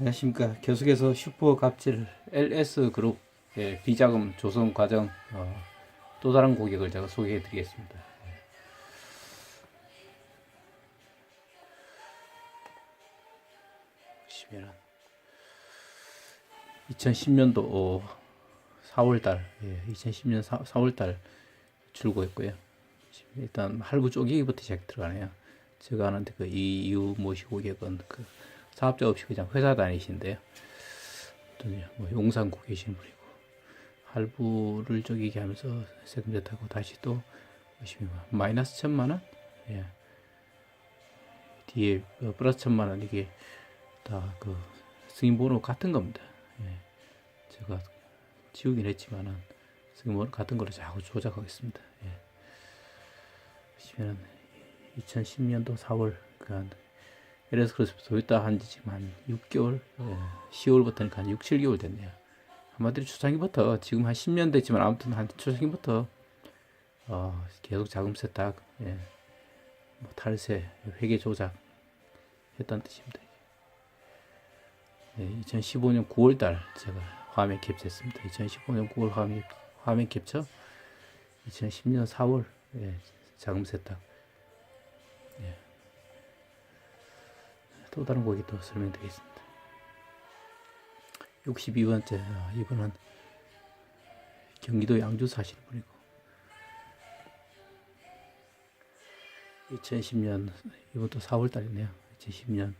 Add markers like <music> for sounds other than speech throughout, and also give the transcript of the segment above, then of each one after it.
안녕하십니까. 계속해서 슈퍼 갑질 LS 그룹 의 비자금 조성 과정 어, 또 다른 고객을 제가 소개해 드리겠습니다. 보시면은 2010년도 4월달, 예, 2010년 4, 4월달 출고했고요. 일단 할부 쪼개기부터 시작 들어가네요. 제가 아는데 그 이유 모시 고객은 그 사업자 없이 그냥 회사 다니신데요. 또뭐 용산구 계신 분이고 할부를 쪼개기 하면서 세금제 타고 다시 또 보시면 마이너스 천만 원, 예. 뒤에 어, 플러스 천만 원 이게 다 그 승인 번호 같은 겁니다. 예. 제가 지우긴 했지만은 승인 번호 같은 거로 자꾸 조작하겠습니다. 예. 보시면은 2010년도 4월 그한 LS 크로스부터 있다 한 지 지금 한 6개월, 예, 10월부터니까 한 6, 7개월 됐네요. 한마디로 초창기부터 지금 한 10년 됐지만 아무튼 한 초창기부터 어, 계속 자금 세탁, 예, 뭐 탈세, 회계 조작 했다는 뜻입니다. 예, 2015년 9월달 제가 화면 캡처했습니다. 2015년 9월 화면 화면 캡처, 2010년 4월 예, 자금 세탁. 또 다른 고기 또 설명드리겠습니다. 62번째 아, 이분은 경기도 양주 사시는 분이고 2010년 이번 또 4월달이네요. 2010년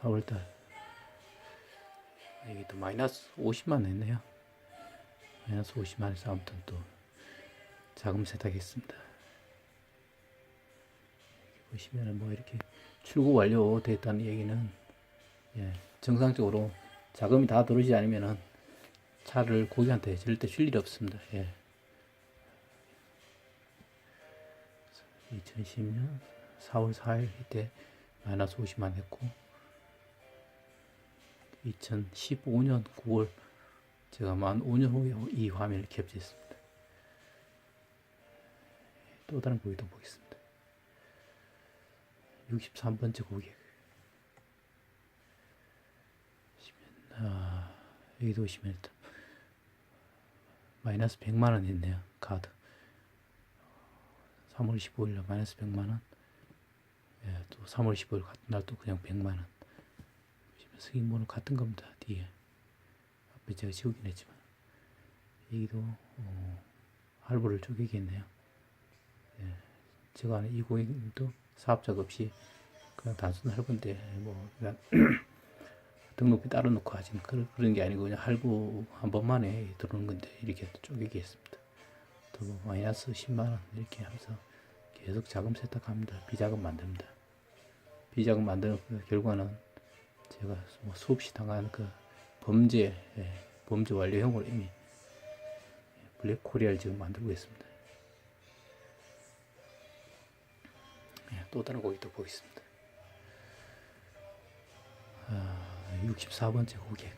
4월달 이게 또 마이너스 50만 했네요. 마이너스 50만에서 아무튼 또 자금 세탁했습니다. 보시면은 뭐 이렇게 출고 완료됐다는 얘기는 예, 정상적으로 자금이 다 들어오지 않으면은 차를 고객한테 절대 줄 일이 없습니다. 예. 2010년 4월 4일 이때 마이너스 50만 했고 2015년 9월 제가 만 5년 후에 이 화면을 캡처했습니다. 또 다른 고객도 보겠습니다. 63번째 고객. 보시면, 아, 여기도 보시면 일단 마이너스 100만 원 있네요. 카드. 3월 15일 날 마이너스 100만 원. 예, 또 3월 15일 같은 날 또 그냥 100만 원. 보시면 승인번호 같은 겁니다. 뒤에. 앞에 제가 지우긴 했지만. 여기도 어, 할부를 쪼개겠네요. 예, 제가 아는 이 고객님도 사업자가 없이 그냥 단순 할부인데 뭐 그냥 <clears throat> 등록비 따로 놓고 하지는 그런, 그런 게 아니고 그냥 할부 한 번만에 들어오는 건데 이렇게 쪼개기 했습니다. 또 뭐 마이너스 10만 원 이렇게 하면서 계속 자금 세탁합니다. 비자금 만듭니다. 비자금 만드는 그 결과는 제가 뭐 수없이 당한 그 범죄 예, 범죄 완료형으로 이미 블랙 코리아를 지금 만들고 있습니다. 또 다른 고객도 보겠습니다. 아, 64번째 고객.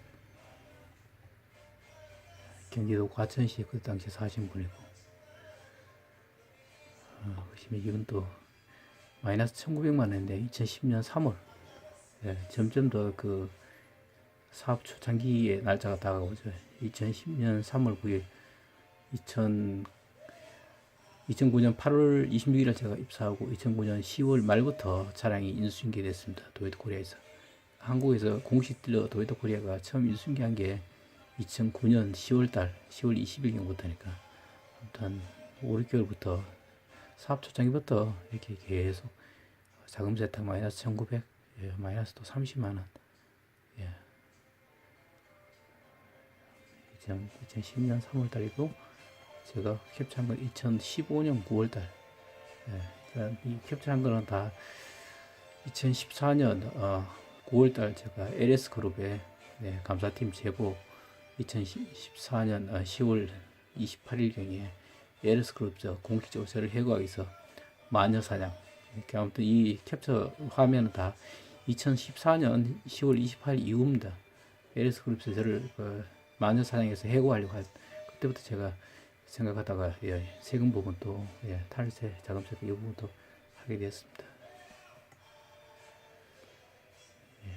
경기도 과천시 그 당시 사신 분이고, 아, 보시면 이건 또 마이너스 1900만 원인데 2010년 3월. 예, 점점 더 그 사업 초창기의 날짜가 다가오죠. 2010년 3월 9일, 2000 2009년 8월 26일에 제가 입사하고 2009년 10월 말부터 차량이 인수인계 됐습니다. 도요타 코리아에서. 한국에서 공식 딜러 도요타 코리아가 처음 인수인계한 게 2009년 10월 달, 10월 20일경부터니까 아무튼 5, 6개월부터 사업 초창기부터 이렇게 계속 자금 세탁 마이너스 1900, 예, 마이너스 또 30만원. 예. 2010년 3월 달이고 제가 캡처한 건 2015년 9월달. 예, 이 캡처한 거는 다 2014년 어, 9월달 제가 LS 그룹에 네, 감사팀 제보 2014년 어, 10월 28일경에 LS 그룹 저 공식적으로 저를 해고하기 위해서 마녀 사냥. 이렇게 아무튼 이 캡처 화면은 다 2014년 10월 28일 이후입니다. LS 그룹에서 저를 그 마녀 사냥에서 해고하려고 할 그때부터 제가 생각하다가 예, 세금 부분도 예, 탈세, 자금세 이 부분도 하게 되었습니다. 예.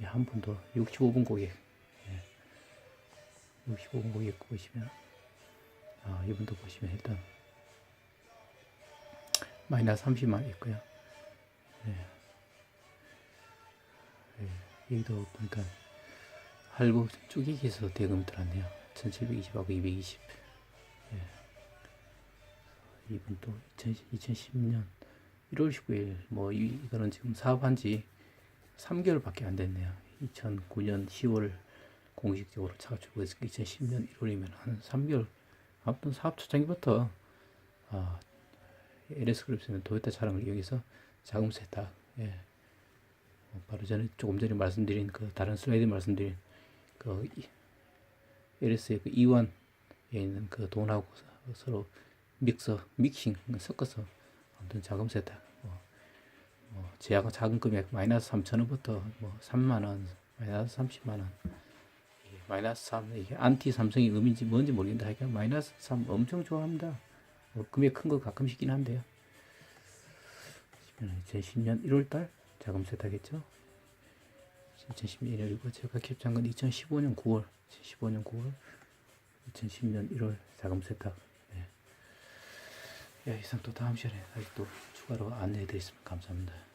예, 한분더 65분 고객 예. 65분 고객 보시면 아, 이분도 보시면 일단 마이너스 30만 있고요. 예. 예, 여기도 보니까 할부 쪼개기에서 대금 들어왔네요. 1720하고 220. 예. 이분 또 2010년 1월 19일 뭐 이, 이거는 지금 사업한 지 3개월 밖에 안 됐네요. 2009년 10월 공식적으로 차가 출고했으니까 2010년 1월이면 한 3개월 아무튼 사업 초창기부터 아, LS 그룹스는 도요타 차량을 이용해서 자금 세탁 예. 어, 바로 전에 조금 전에 말씀드린 그 다른 슬라이드 말씀드린 그 이- LS의 그 이완에 있는 그 돈하고 서- 서로 믹서 믹싱 섞어서 아무튼 자금 세탁 뭐, 뭐 제약 작은 금액 마이너스 3천 원부터 뭐 3만 원 마이너스 30만 원 이게 마이너스 3 이게 안티 삼성의 의미인지 뭔지 모르겠는데 하여간 마이너스 3 엄청 좋아합니다. 뭐 금액 큰 거 가끔씩 있긴 한데요. 2010년 1월달 자금 세탁했죠. 2010년 1월이고 제가 캡처한 건 2015년 9월, 2015년 9월, 2010년 1월 자금 세탁. 네. 예, 이상 또 다음 시간에 다시 또 추가로 안내해 드리겠습니다. 감사합니다.